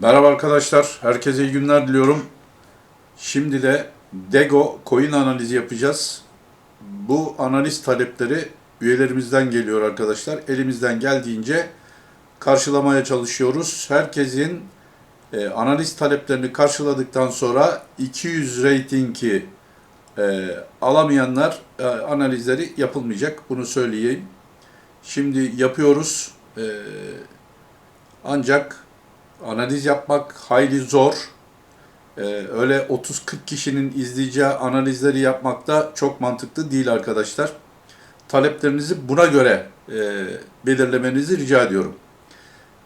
Merhaba arkadaşlar, herkese iyi günler diliyorum. Şimdi de Dego coin analizi yapacağız. Bu analiz talepleri üyelerimizden geliyor arkadaşlar. Elimizden geldiğince karşılamaya çalışıyoruz. Herkesin e, analiz taleplerini karşıladıktan sonra 200 ratingi e, alamayanlar e, analizleri yapılmayacak. Bunu söyleyeyim. Şimdi yapıyoruz. E, ancak analiz yapmak hayli zor. Ee, öyle 30-40 kişinin izleyeceği analizleri yapmak da çok mantıklı değil arkadaşlar. Taleplerinizi buna göre e, belirlemenizi rica ediyorum.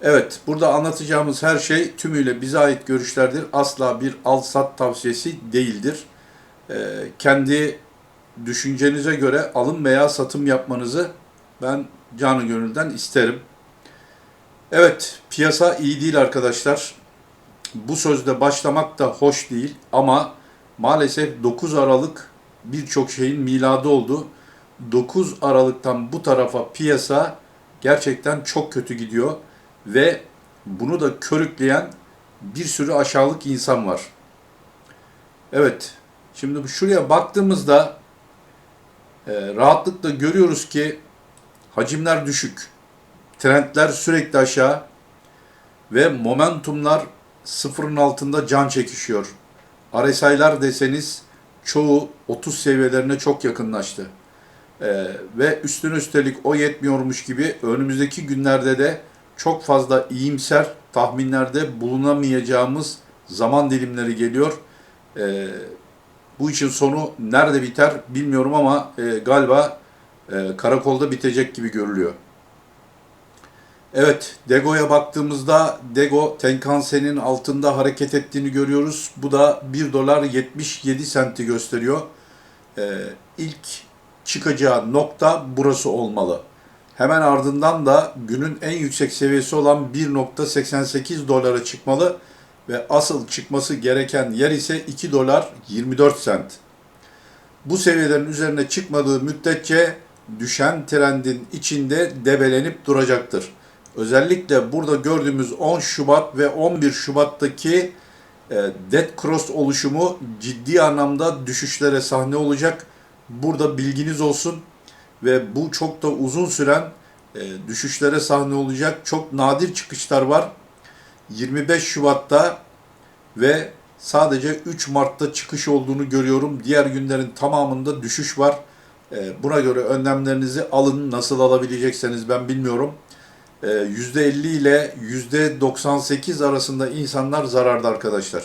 Evet, burada anlatacağımız her şey tümüyle bize ait görüşlerdir. Asla bir al-sat tavsiyesi değildir. Ee, kendi düşüncenize göre alım veya satım yapmanızı ben canı gönülden isterim. Evet, piyasa iyi değil arkadaşlar. Bu sözde başlamak da hoş değil ama maalesef 9 Aralık birçok şeyin miladı oldu. 9 Aralık'tan bu tarafa piyasa gerçekten çok kötü gidiyor ve bunu da körükleyen bir sürü aşağılık insan var. Evet, şimdi şuraya baktığımızda e, rahatlıkla görüyoruz ki hacimler düşük. Trendler sürekli aşağı ve momentumlar sıfırın altında can çekişiyor. RSI'lar deseniz çoğu 30 seviyelerine çok yakınlaştı. Ee, ve üstüne üstelik o yetmiyormuş gibi önümüzdeki günlerde de çok fazla iyimser tahminlerde bulunamayacağımız zaman dilimleri geliyor. Ee, bu işin sonu nerede biter bilmiyorum ama e, galiba e, karakolda bitecek gibi görülüyor. Evet, Dego'ya baktığımızda Dego Tenkan-Sen'in altında hareket ettiğini görüyoruz. Bu da 1 dolar 77 senti gösteriyor. Ee, ilk çıkacağı nokta burası olmalı. Hemen ardından da günün en yüksek seviyesi olan 1.88 dolara çıkmalı ve asıl çıkması gereken yer ise 2 dolar 24 sent. Bu seviyelerin üzerine çıkmadığı müddetçe düşen trendin içinde debelenip duracaktır. Özellikle burada gördüğümüz 10 Şubat ve 11 Şubat'taki e, Dead Cross oluşumu ciddi anlamda düşüşlere sahne olacak. Burada bilginiz olsun ve bu çok da uzun süren e, düşüşlere sahne olacak. Çok nadir çıkışlar var. 25 Şubat'ta ve sadece 3 Mart'ta çıkış olduğunu görüyorum. Diğer günlerin tamamında düşüş var. E, Buna göre önlemlerinizi alın. Nasıl alabilecekseniz ben bilmiyorum. E, %50 ile %98 arasında insanlar zararda arkadaşlar.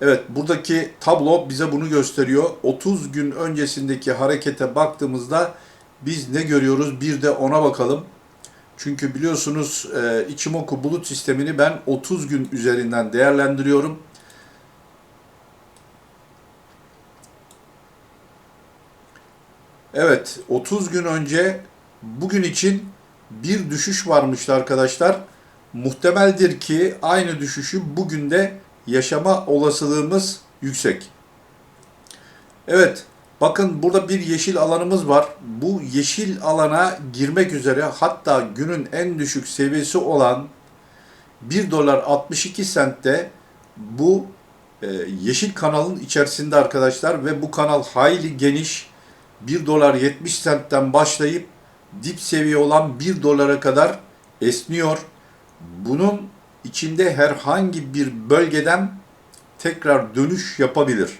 Evet buradaki tablo bize bunu gösteriyor. 30 gün öncesindeki harekete baktığımızda biz ne görüyoruz? Bir de ona bakalım. Çünkü biliyorsunuz e, Ichimoku bulut sistemini ben 30 gün üzerinden değerlendiriyorum. Evet 30 gün önce bugün için bir düşüş varmıştı arkadaşlar. Muhtemeldir ki aynı düşüşü bugün de yaşama olasılığımız yüksek. Evet, bakın burada bir yeşil alanımız var. Bu yeşil alana girmek üzere hatta günün en düşük seviyesi olan 1 dolar 62 sentte bu e, yeşil kanalın içerisinde arkadaşlar ve bu kanal hayli geniş 1 dolar 70 sentten başlayıp dip seviye olan 1 dolara kadar esniyor. Bunun içinde herhangi bir bölgeden tekrar dönüş yapabilir.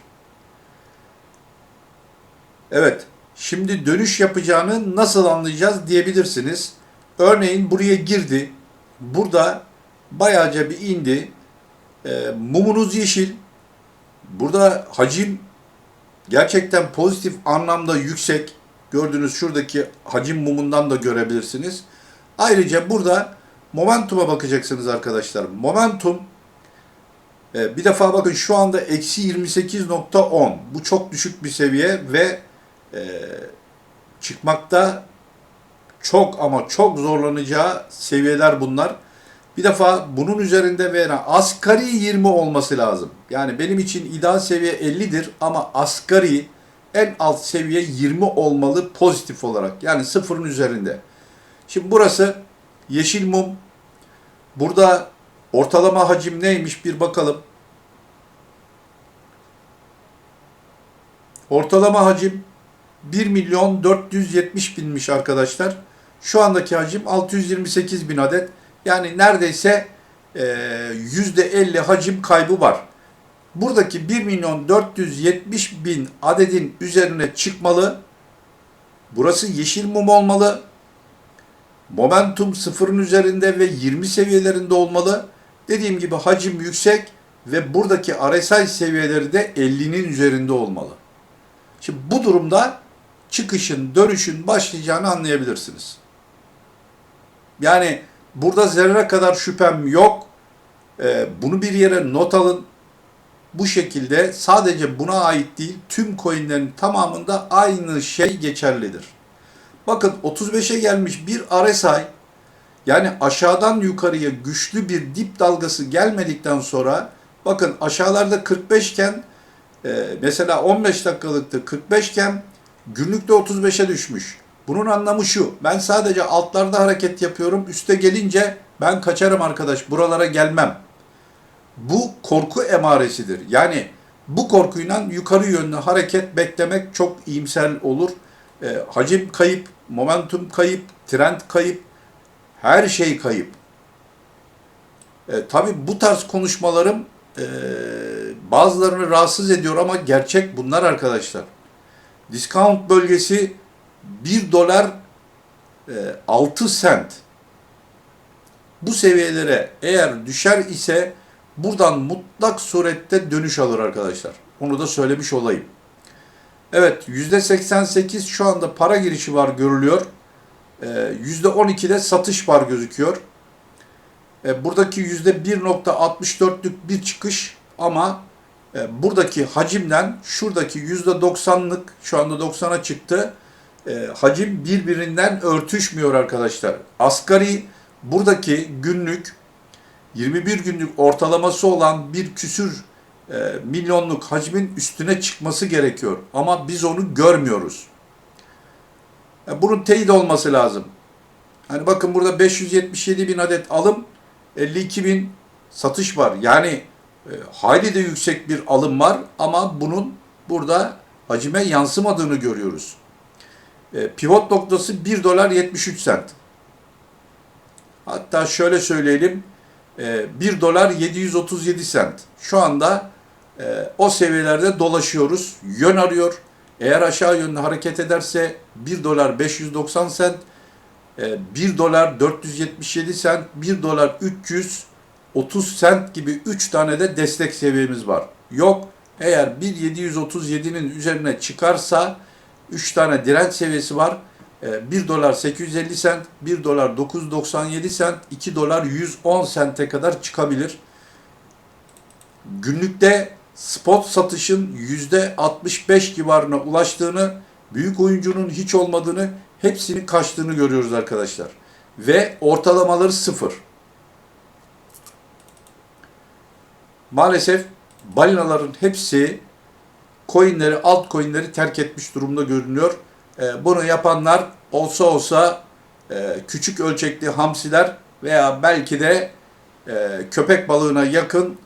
Evet, şimdi dönüş yapacağını nasıl anlayacağız diyebilirsiniz. Örneğin buraya girdi. Burada bayağıca bir indi. E, mumunuz yeşil. Burada hacim gerçekten pozitif anlamda yüksek. Gördüğünüz şuradaki hacim mumundan da görebilirsiniz. Ayrıca burada momentuma bakacaksınız arkadaşlar. Momentum e, bir defa bakın şu anda eksi 28.10. Bu çok düşük bir seviye ve e, çıkmakta çok ama çok zorlanacağı seviyeler bunlar. Bir defa bunun üzerinde veren asgari 20 olması lazım. Yani benim için ideal seviye 50'dir ama asgari en alt seviye 20 olmalı pozitif olarak. Yani sıfırın üzerinde. Şimdi burası yeşil mum. Burada Ortalama hacim neymiş bir bakalım. Ortalama hacim 1 milyon 470 binmiş arkadaşlar. Şu andaki hacim 628 bin adet. Yani neredeyse e, %50 hacim kaybı var. Buradaki 1 milyon 470 bin adedin üzerine çıkmalı. Burası yeşil mum olmalı. Momentum sıfırın üzerinde ve 20 seviyelerinde olmalı. Dediğim gibi hacim yüksek ve buradaki RSI seviyeleri de 50'nin üzerinde olmalı. Şimdi bu durumda çıkışın, dönüşün başlayacağını anlayabilirsiniz. Yani burada zerre kadar şüphem yok. Ee, bunu bir yere not alın. Bu şekilde sadece buna ait değil, tüm coinlerin tamamında aynı şey geçerlidir. Bakın 35'e gelmiş bir RSI yani aşağıdan yukarıya güçlü bir dip dalgası gelmedikten sonra bakın aşağılarda 45 iken e, mesela 15 dakikalıkta 45 iken günlükte 35'e düşmüş. Bunun anlamı şu. Ben sadece altlarda hareket yapıyorum. Üste gelince ben kaçarım arkadaş. Buralara gelmem. Bu korku emaresidir. Yani bu korkuyla yukarı yönlü hareket beklemek çok iyimser olur. E, hacim kayıp, momentum kayıp, trend kayıp, her şey kayıp. E, tabii bu tarz konuşmalarım e, bazılarını rahatsız ediyor ama gerçek bunlar arkadaşlar. Discount bölgesi 1 dolar e, 6 sent. Bu seviyelere eğer düşer ise buradan mutlak surette dönüş alır arkadaşlar. Onu da söylemiş olayım. Evet %88 şu anda para girişi var görülüyor. %12'de satış var gözüküyor. E, buradaki %1.64'lük bir çıkış ama e, buradaki hacimden şuradaki %90'lık şu anda 90'a çıktı. E, hacim birbirinden örtüşmüyor arkadaşlar. Asgari buradaki günlük 21 günlük ortalaması olan bir küsür milyonluk hacmin üstüne çıkması gerekiyor. Ama biz onu görmüyoruz. Bunun teyit olması lazım. Hani bakın burada 577 bin adet alım, 52 bin satış var. Yani e, hayli de yüksek bir alım var ama bunun burada hacime yansımadığını görüyoruz. E, pivot noktası 1 dolar 73 sent. Hatta şöyle söyleyelim, e, 1 dolar 737 sent. Şu anda e, o seviyelerde dolaşıyoruz, yön arıyor. Eğer aşağı yönlü hareket ederse 1 dolar 590 sent, 1 dolar 477 sent, 1 dolar 330 sent gibi 3 tane de destek seviyemiz var. Yok eğer 1.737'nin üzerine çıkarsa 3 tane direnç seviyesi var. 1 dolar 850 sent, 1 dolar 997 sent, 2 dolar 110 sente kadar çıkabilir. Günlükte spot satışın %65 civarına ulaştığını, büyük oyuncunun hiç olmadığını, hepsinin kaçtığını görüyoruz arkadaşlar. Ve ortalamaları sıfır. Maalesef balinaların hepsi coinleri, alt coinleri terk etmiş durumda görünüyor. Bunu yapanlar olsa olsa küçük ölçekli hamsiler veya belki de köpek balığına yakın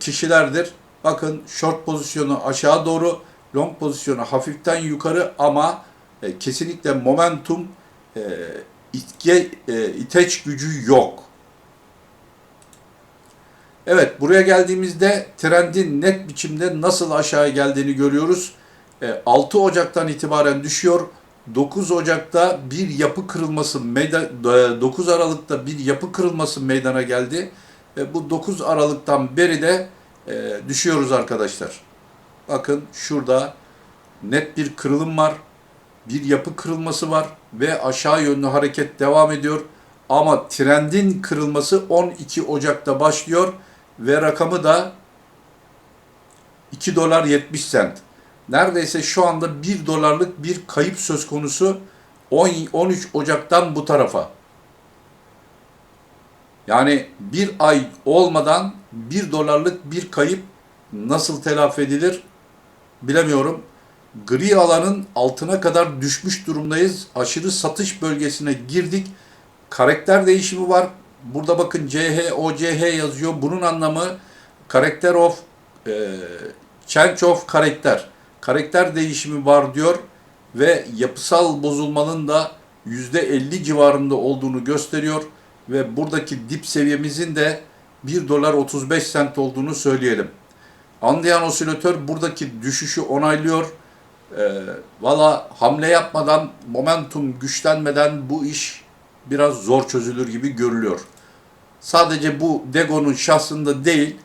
kişilerdir. Bakın short pozisyonu aşağı doğru, long pozisyonu hafiften yukarı ama e, kesinlikle momentum e, itke, e, iteç gücü yok. Evet buraya geldiğimizde trendin net biçimde nasıl aşağı geldiğini görüyoruz. E, 6 Ocak'tan itibaren düşüyor. 9 Ocak'ta bir yapı kırılması meydan 9 Aralık'ta bir yapı kırılması meydana geldi. Ve bu 9 Aralık'tan beri de e, düşüyoruz arkadaşlar. Bakın şurada net bir kırılım var. Bir yapı kırılması var ve aşağı yönlü hareket devam ediyor. Ama trendin kırılması 12 Ocak'ta başlıyor ve rakamı da 2 dolar 70 sent. Neredeyse şu anda 1 dolarlık bir kayıp söz konusu 10, 13 Ocak'tan bu tarafa. Yani bir ay olmadan bir dolarlık bir kayıp nasıl telafi edilir bilemiyorum. Gri alanın altına kadar düşmüş durumdayız. Aşırı satış bölgesine girdik. Karakter değişimi var. burada bakın CH, OCH yazıyor. Bunun anlamı karakter of e, change of karakter. Karakter değişimi var diyor ve yapısal bozulmanın da %50 civarında olduğunu gösteriyor ve buradaki dip seviyemizin de 1 dolar 35 sent olduğunu söyleyelim. Anlayan osilatör buradaki düşüşü onaylıyor. Ee, Valla hamle yapmadan, momentum güçlenmeden bu iş biraz zor çözülür gibi görülüyor. Sadece bu Dego'nun şahsında değil,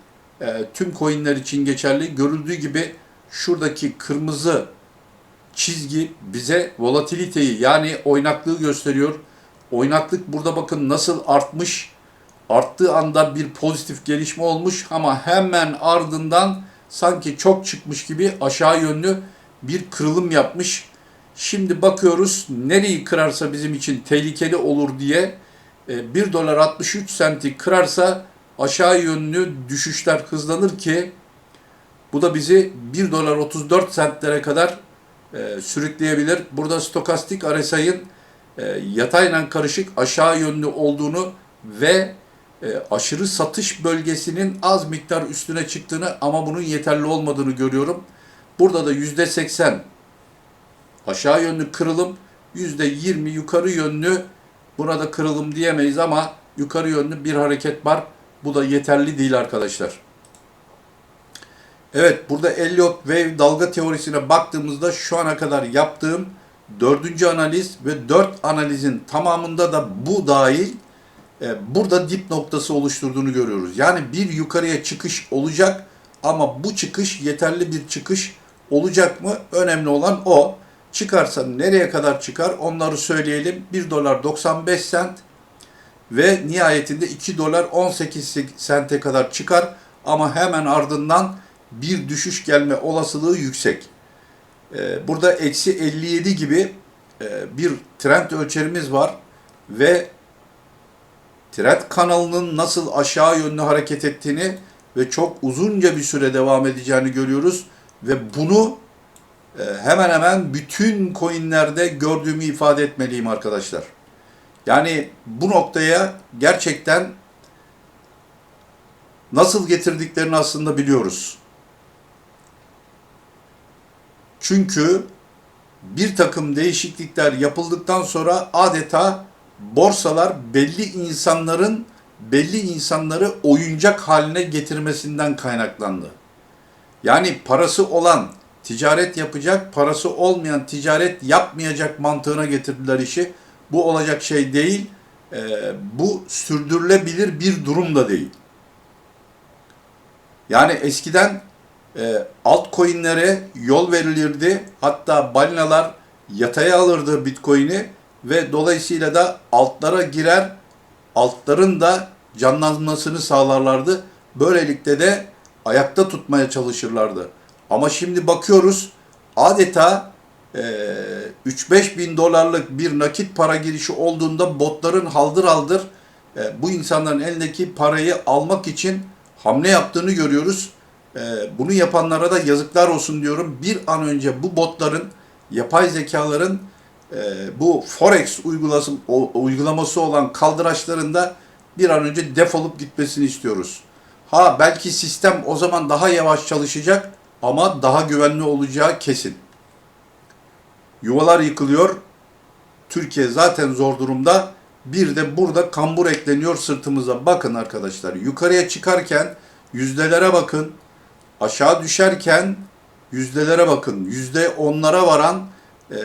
e, tüm coinler için geçerli. Görüldüğü gibi şuradaki kırmızı çizgi bize volatiliteyi yani oynaklığı gösteriyor. Oynaklık burada bakın nasıl artmış. Arttığı anda bir pozitif gelişme olmuş ama hemen ardından sanki çok çıkmış gibi aşağı yönlü bir kırılım yapmış. Şimdi bakıyoruz nereyi kırarsa bizim için tehlikeli olur diye e, 1 dolar 63 senti kırarsa aşağı yönlü düşüşler hızlanır ki bu da bizi 1 dolar 34 sentlere kadar e, sürükleyebilir. Burada stokastik RSI'ın e, yatayla karışık aşağı yönlü olduğunu ve e, aşırı satış bölgesinin az miktar üstüne çıktığını ama bunun yeterli olmadığını görüyorum. Burada da %80 aşağı yönlü kırılım, %20 yukarı yönlü buna da kırılım diyemeyiz ama yukarı yönlü bir hareket var. Bu da yeterli değil arkadaşlar. Evet burada Elliott Wave dalga teorisine baktığımızda şu ana kadar yaptığım dördüncü analiz ve dört analizin tamamında da bu dahil e, burada dip noktası oluşturduğunu görüyoruz. Yani bir yukarıya çıkış olacak ama bu çıkış yeterli bir çıkış olacak mı? Önemli olan o. Çıkarsa nereye kadar çıkar onları söyleyelim. 1 dolar 95 sent ve nihayetinde 2 dolar 18 sente kadar çıkar ama hemen ardından bir düşüş gelme olasılığı yüksek. Ee, burada eksi 57 gibi e, bir trend ölçerimiz var ve trend kanalının nasıl aşağı yönlü hareket ettiğini ve çok uzunca bir süre devam edeceğini görüyoruz ve bunu e, hemen hemen bütün coinlerde gördüğümü ifade etmeliyim arkadaşlar. Yani bu noktaya gerçekten nasıl getirdiklerini aslında biliyoruz. Çünkü bir takım değişiklikler yapıldıktan sonra adeta borsalar belli insanların belli insanları oyuncak haline getirmesinden kaynaklandı. Yani parası olan ticaret yapacak, parası olmayan ticaret yapmayacak mantığına getirdiler işi. Bu olacak şey değil. E, bu sürdürülebilir bir durum da değil. Yani eskiden altcoin'lere yol verilirdi. Hatta balinalar yataya alırdı Bitcoin'i ve dolayısıyla da altlara girer, altların da canlanmasını sağlarlardı. Böylelikle de ayakta tutmaya çalışırlardı. Ama şimdi bakıyoruz adeta e, 3-5 bin dolarlık bir nakit para girişi olduğunda botların haldır haldır e, bu insanların elindeki parayı almak için hamle yaptığını görüyoruz. E, bunu yapanlara da yazıklar olsun diyorum. Bir an önce bu botların, yapay zekaların e, bu Forex uygulaması olan kaldıraçlarında bir an önce defolup gitmesini istiyoruz. Ha belki sistem o zaman daha yavaş çalışacak ama daha güvenli olacağı kesin. Yuvalar yıkılıyor. Türkiye zaten zor durumda. Bir de burada kambur ekleniyor sırtımıza. Bakın arkadaşlar yukarıya çıkarken yüzdelere bakın. Aşağı düşerken yüzdelere bakın. Yüzde onlara varan e,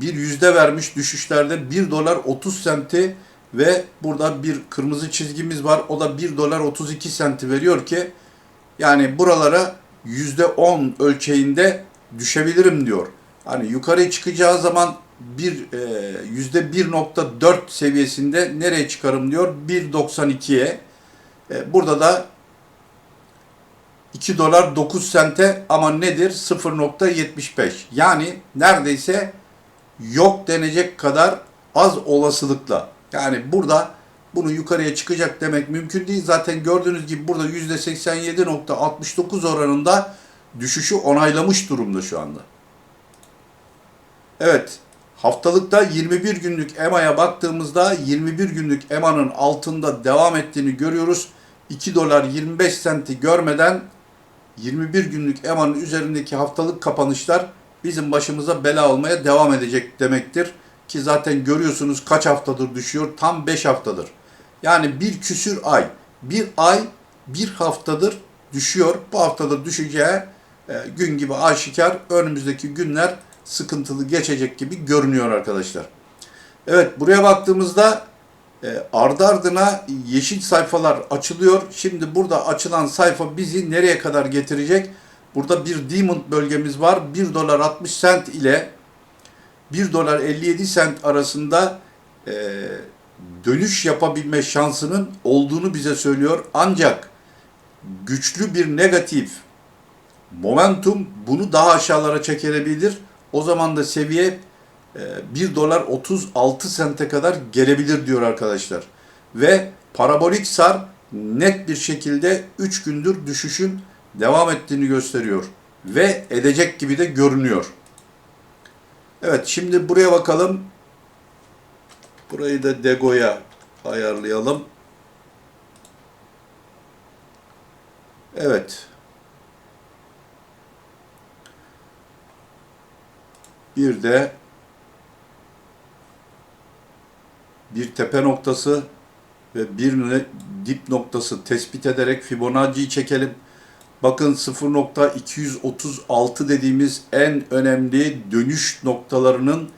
bir yüzde vermiş düşüşlerde 1 dolar 30 senti ve burada bir kırmızı çizgimiz var. O da 1 dolar 32 senti veriyor ki yani buralara yüzde 10 ölçeğinde düşebilirim diyor. Hani yukarı çıkacağı zaman bir e, yüzde 1.4 seviyesinde nereye çıkarım diyor 1.92'ye. E, burada da 2 dolar 9 sente ama nedir? 0.75. Yani neredeyse yok denecek kadar az olasılıkla. Yani burada bunu yukarıya çıkacak demek mümkün değil. Zaten gördüğünüz gibi burada %87.69 oranında düşüşü onaylamış durumda şu anda. Evet, Haftalıkta 21 günlük EMA'ya baktığımızda 21 günlük EMA'nın altında devam ettiğini görüyoruz. 2 dolar 25 senti görmeden 21 günlük EMA'nın üzerindeki haftalık kapanışlar bizim başımıza bela olmaya devam edecek demektir. Ki zaten görüyorsunuz kaç haftadır düşüyor? Tam 5 haftadır. Yani bir küsür ay, bir ay bir haftadır düşüyor. Bu haftadır düşeceği e, gün gibi aşikar. Önümüzdeki günler sıkıntılı geçecek gibi görünüyor arkadaşlar. Evet buraya baktığımızda ardı ardına yeşil sayfalar açılıyor. Şimdi burada açılan sayfa bizi nereye kadar getirecek? Burada bir Diamond bölgemiz var. 1 dolar 60 sent ile 1 dolar 57 sent arasında e, dönüş yapabilme şansının olduğunu bize söylüyor. Ancak güçlü bir negatif momentum bunu daha aşağılara çekebilir. O zaman da seviye 1 dolar 36 sente kadar gelebilir diyor arkadaşlar. Ve parabolik sar net bir şekilde 3 gündür düşüşün devam ettiğini gösteriyor. Ve edecek gibi de görünüyor. Evet şimdi buraya bakalım. Burayı da Dego'ya ayarlayalım. Evet. Bir de bir tepe noktası ve bir dip noktası tespit ederek Fibonacci'yi çekelim. Bakın 0.236 dediğimiz en önemli dönüş noktalarının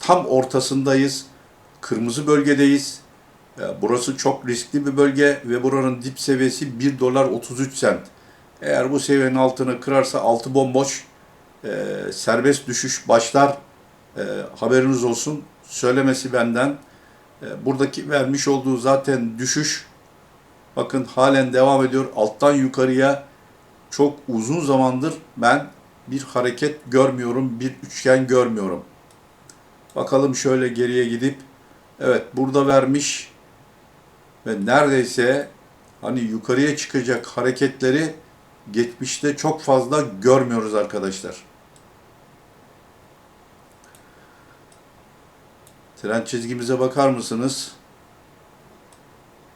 tam ortasındayız. Kırmızı bölgedeyiz. Burası çok riskli bir bölge ve buranın dip seviyesi 1 dolar 33 sent. Eğer bu seviyenin altını kırarsa altı bomboş e, serbest düşüş başlar. E, haberiniz olsun. Söylemesi benden. E, buradaki vermiş olduğu zaten düşüş. Bakın halen devam ediyor. Alttan yukarıya çok uzun zamandır ben bir hareket görmüyorum, bir üçgen görmüyorum. Bakalım şöyle geriye gidip evet burada vermiş ve neredeyse hani yukarıya çıkacak hareketleri geçmişte çok fazla görmüyoruz arkadaşlar. Trend çizgimize bakar mısınız?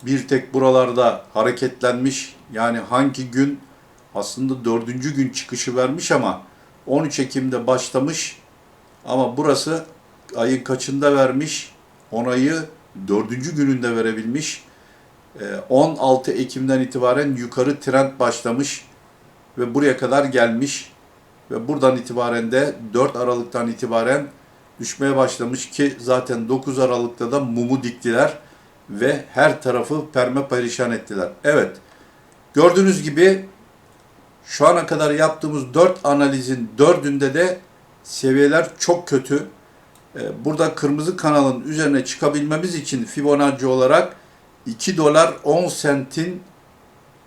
Bir tek buralarda hareketlenmiş. Yani hangi gün aslında dördüncü gün çıkışı vermiş ama 13 Ekim'de başlamış. Ama burası ayın kaçında vermiş? Onayı dördüncü gününde verebilmiş. Ee, 16 Ekim'den itibaren yukarı trend başlamış ve buraya kadar gelmiş ve buradan itibaren de 4 Aralık'tan itibaren düşmeye başlamış ki zaten 9 Aralık'ta da mumu diktiler ve her tarafı perme perişan ettiler. Evet, gördüğünüz gibi şu ana kadar yaptığımız 4 analizin 4'ünde de seviyeler çok kötü. Ee, Burada kırmızı kanalın üzerine çıkabilmemiz için Fibonacci olarak 2 dolar 10 sentin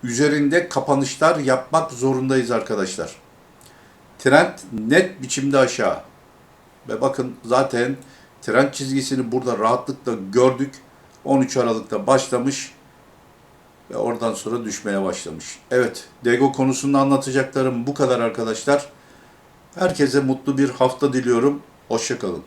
üzerinde kapanışlar yapmak zorundayız arkadaşlar. Trend net biçimde aşağı. Ve bakın zaten trend çizgisini burada rahatlıkla gördük. 13 Aralık'ta başlamış ve oradan sonra düşmeye başlamış. Evet, Dego konusunda anlatacaklarım bu kadar arkadaşlar. Herkese mutlu bir hafta diliyorum. Hoşçakalın.